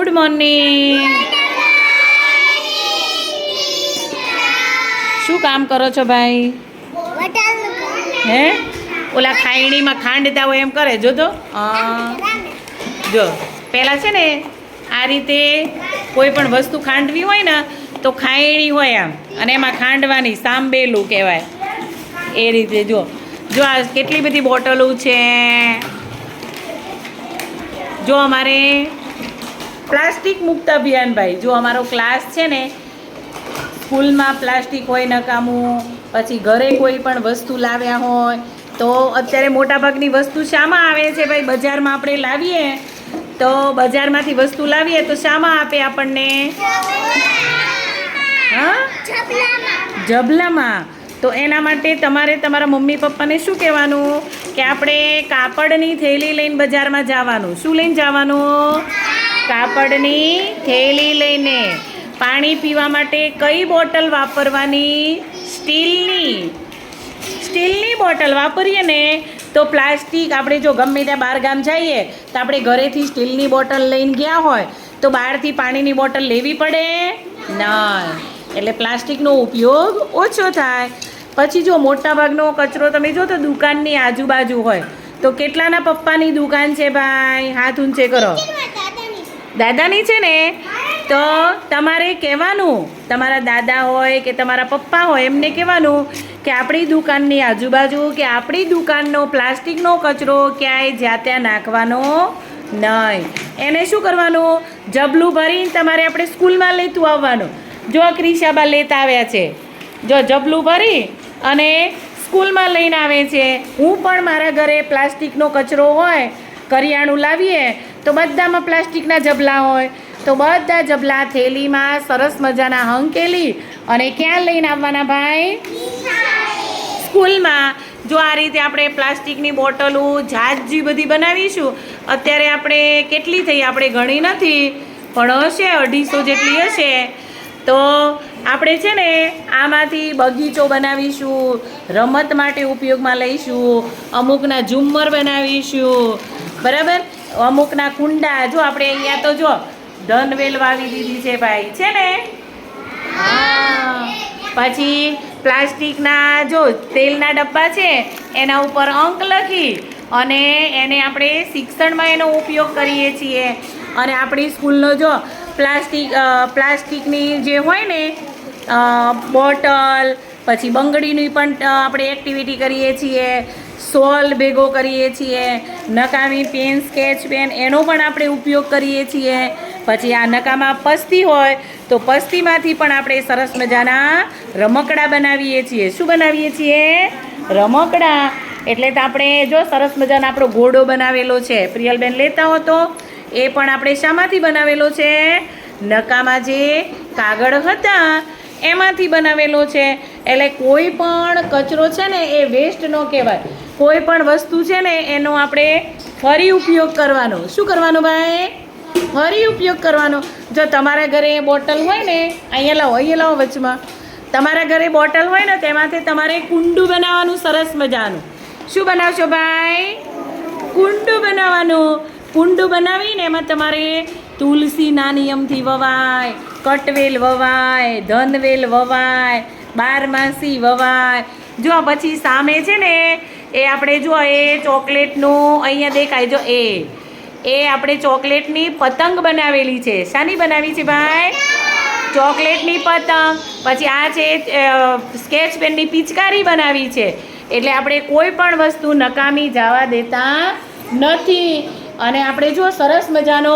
Good morning શું કામ કરો છો ભાઈ? હે? ઓલા ખાયણીમાં ખાંડતા હોય એમ કરે, જો તો. જો પહેલાં છે ને, આ રીતે કોઈ પણ વસ્તુ ખાંડવી હોય ને, તો ખાયણી હોય આમ. અને એમાં ખાંડવાની સાંબેલું કહેવાય. એ રીતે, જો. જો આ કેટલી બધી બોટલો છે? જો અમારે પ્લાસ્ટિક મુક્ત અભિયાન ભાઈ જો અમારો ક્લાસ છે ને, સ્કૂલમાં પ્લાસ્ટિક હોય, નકામું, પછી ઘરે કોઈ પણ વસ્તુ લાવ્યા હોય, તો અત્યારે મોટાભાગની વસ્તુ શામાં આવે છે ભાઈ, બજારમાં આપણે લાવીએ, તો બજારમાંથી વસ્તુ લાવીએ, તો શામાં આપે આપણને? જબલામાં. તો એના માટે તમારે તમારા મમ્મી પપ્પાને શું કહેવાનું? કે આપણે કાપડની થેલી લઈને બજારમાં જવાનું. શું લઈને જવાનું? કાપડની થેલી લઈને પાણી પીવા માટે કઈ બોટલ વાપરવાની? સ્ટીલની. સ્ટીલની બોટલ વાપરીએ ને તો પ્લાસ્ટિક આપણે જો ગમે ત્યાં બહાર ગામ જઈએ તો આપણે ઘરેથી સ્ટીલની બોટલ લઈને ગયા હોય તો બહારથી પાણીની બોટલ લેવી પડે? ના. એટલે પ્લાસ્ટિકનો ઉપયોગ ઓછો થાય. પછી જો મોટા ભાગનો કચરો તમે જો તો દુકાનની આજુબાજુ હોય તો કેટલાના પપ્પાની દુકાન છે ભાઈ? હાથ ઊંચે કરો. દાદાની છે ને, તો તમારે કહેવાનું, તમારા દાદા હોય કે તમારા પપ્પા હોય, એમને કહેવાનું કે આપણી દુકાનની આજુબાજુ કે આપણી દુકાનનો પ્લાસ્ટિકનો કચરો ક્યાંય જ્યાં ત્યાં નાખવાનો નહીં. એને શું કરવાનું? જબલું ભરીને તમારે આપણે સ્કૂલમાં લેતું આવવાનું. જો ક્રિશાબા લેતા આવ્યા છે, જો જબલું ભરી અને સ્કૂલમાં લઈને આવે છે, હું પણ મારા ઘરે પ્લાસ્ટિકનો કચરો હોય, કરિયાણું લાવીએ તો બધામાં પ્લાસ્ટિકના જબલા હોય, તો બધા જબલા થેલીમાં સરસ મજાના હંકેલી અને ક્યાં લઈને આવવાના ભાઈ? સ્કૂલમાં. જો આ રીતે આપણે પ્લાસ્ટિકની બોટલો, જાજી બધી બનાવીશું, અત્યારે આપણે કેટલી થઈ, આપણે ઘણી નથી, પણ હશે અઢીસો જેટલી હશે. તો આપણે છે ને આમાંથી બગીચો બનાવીશું, રમત માટે ઉપયોગમાં લઈશું, અમુકના ઝુમ્મર બનાવીશું. બરાબર? અમુકના કુંડા, જો આપણે અહીંયા તો જો ધનવેલ વાવી દીધી છે ભાઈ, છે ને. પછી પ્લાસ્ટિકના જો તેલના ડબ્બા છે, એના ઉપર અંક લખી અને એને આપણે શિક્ષણમાં એનો ઉપયોગ કરીએ છીએ અને આપણી સ્કૂલનો જો પ્લાસ્ટિક પ્લાસ્ટિકની જે હોય ને બોટલ પછી બંગડીની પણ આપણે એક્ટિવિટી કરીએ છીએ સોલ ભેગો કરીએ છીએ, નકામી પેન સ્કેચ પેન એનો પણ આપણે ઉપયોગ કરીએ છીએ. પછી આ નકામાં પસ્તી હોય તો પસ્તીમાંથી પણ આપણે સરસ મજાના રમકડા બનાવીએ છીએ. શું બનાવીએ છીએ? રમકડા. એટલે તો આપણે જો સરસ મજાનો આપણો ઘોડો બનાવેલો છે. પ્રિયલબેન લેતા હો તો. એ પણ આપણે શામાંથી બનાવેલો છે. નકામાં જે કાગળ હતા, એમાંથી બનાવેલો છે. એટલે કોઈ પણ કચરો છે ને એ વેસ્ટ ન કહેવાય. કોઈ પણ વસ્તુ છે ને એનો આપણે ફરી ઉપયોગ કરવાનો. શું કરવાનું ભાઈ? ફરી ઉપયોગ કરવાનો. જો તમારા ઘરે બોટલ હોય ને, અહીંયા લાવો અહીંયા લાવો વચમાં. તમારા ઘરે બોટલ હોય ને, તેમાંથી તમારે કુંડું બનાવવાનું સરસ મજાનું. શું બનાવશો ભાઈ? કુંડું બનાવવાનું. કુંડું બનાવીને એમાં તમારે તુલસીના નિયમથી વવાય. કટવેલ વવાય, ધનવેલ વવાય બારમાસી વવાય. જો પછી સામે છે ને, એ આપણે જો એ ચોકલેટનું અહીંયા દેખાય. જો એ એ આપણે ચોકલેટની પતંગ બનાવેલી છે. શાની બનાવી છે ભાઈ? ચોકલેટની પતંગ. પછી આ છે સ્કેચ પેનની પિચકારી બનાવી છે. એટલે આપણે કોઈ પણ વસ્તુ નકામી જવા દેતા નથી. અને આપણે જો સરસ મજાનો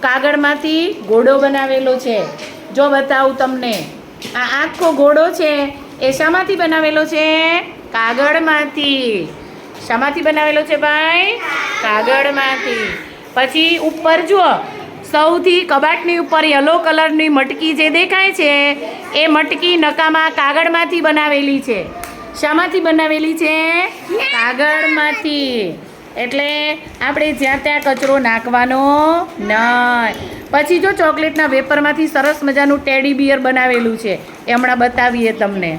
કાગળમાંથી ઘોડો બનાવેલો છે. જો બતાવું તમને, આ આખો ઘોડો છે, એ શામાંથી બનાવેલો છે? કાગળમાંથી. શામાંથી બનાવેલો છે ભાઈ? કાગળમાંથી. પછી ઉપર જુઓ, સૌથી કબાટની ઉપર યલો કલરની મટકી જે દેખાય છે, એ મટકી નકામાં કાગળમાંથી બનાવેલી છે. શામાંથી બનાવેલી છે? કાગળમાંથી. એટલે આપણે જ્યાં ત્યાં કચરો નાખવાનો નહીં. પછી જો ચોકલેટના વેપરમાંથી સરસ મજાનું ટેડી બિયર બનાવેલું છે, એ હમણાં બતાવીએ તમને.